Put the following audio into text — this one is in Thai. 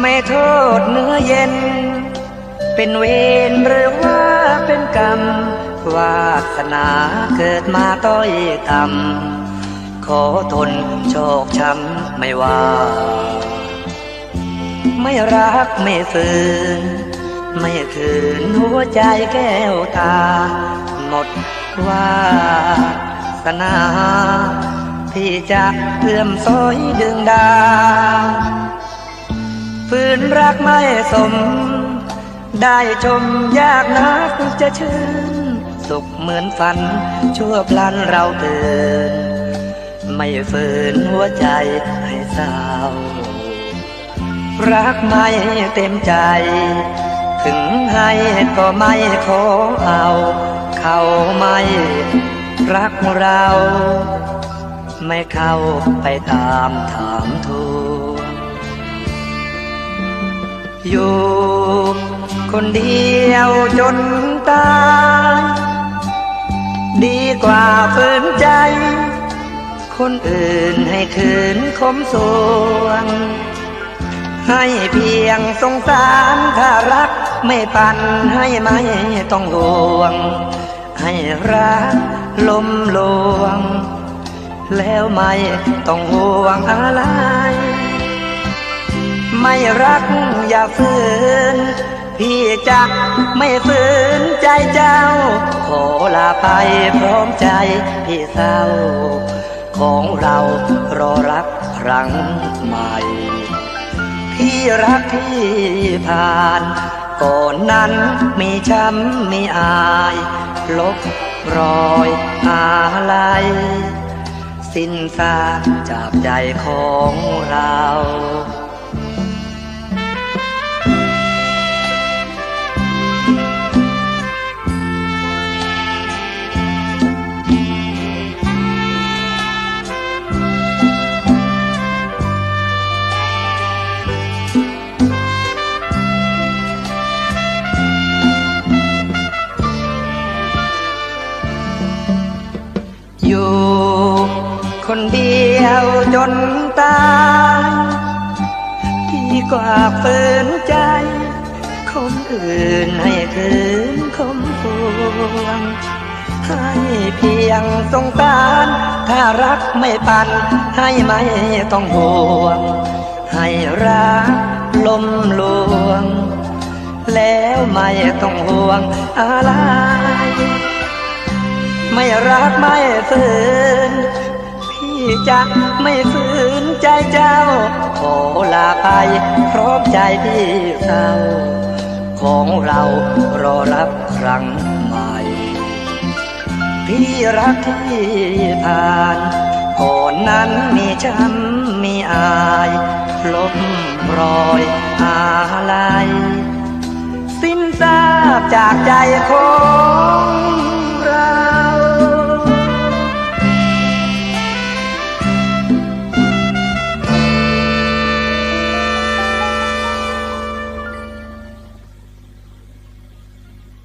ไม่โทษเนื้อเย็น เป็นเวรหรือว่าเป็นกรรม วาสนาเกิดมาต้อยต่ำขอทนโชคช้ำไม่ว่า ไม่รักไม่ฝืน ไม่คืนหัวใจแก้วตา หมดว่าสนา ที่จะเลื่อมซอยดึงดาว ฝืนรักไม่สม ได้ชมยากนักจะชื่น สุขเหมือนฝัน ชั่วพลันเราตื่น ไม่ฝืนหัวใจให้เศร้ารักไม่เต็มใจ ถึงให้ก็ไม่ขอเอา เขาไม่รักเรา ไม่เข้าไปตามถามทู อยู่คนเดียวจนตายดีกว่าฝืนใจ คนอื่นให้คืนคมสวง ให้เพียงสงสารถ้ารักไม่ปันให้ไม่ต้องห่วง ให้รักลมลวง แล้วไม่ต้องห่วงอะไร ไม่รักอย่าฝืน พี่จะไม่ฝืนใจเจ้า ขอลาไปพร้อมใจพี่เศร้า ของเรารอรักครั้งใหม่ พี่รักพี่ผ่าน ก่อนนั้นมีช้ำมีอาย ลบรอยอะไรสิ้นซากจากใจของเรา คนเดียวจนตายที่กว่าฝืนใจคนอื่นให้คืนคมพวง ให้เพียงสงสาร ถ้ารักไม่ปัน ให้ไม่ต้องห่วง ให้รักลมลวง แล้วไม่ต้องห่วงอะไร ไม่รักไม่ฝืน จะไม่ฝืนใจเจ้า ขอลาไปพร้อมใจพี่เศร้าของเรารอรับครั้งใหม่ พี่รักที่ผ่าน ก่อนนั้นมีช้ำมีอายลบรอยอะไรสิ้นทราบจากใจของ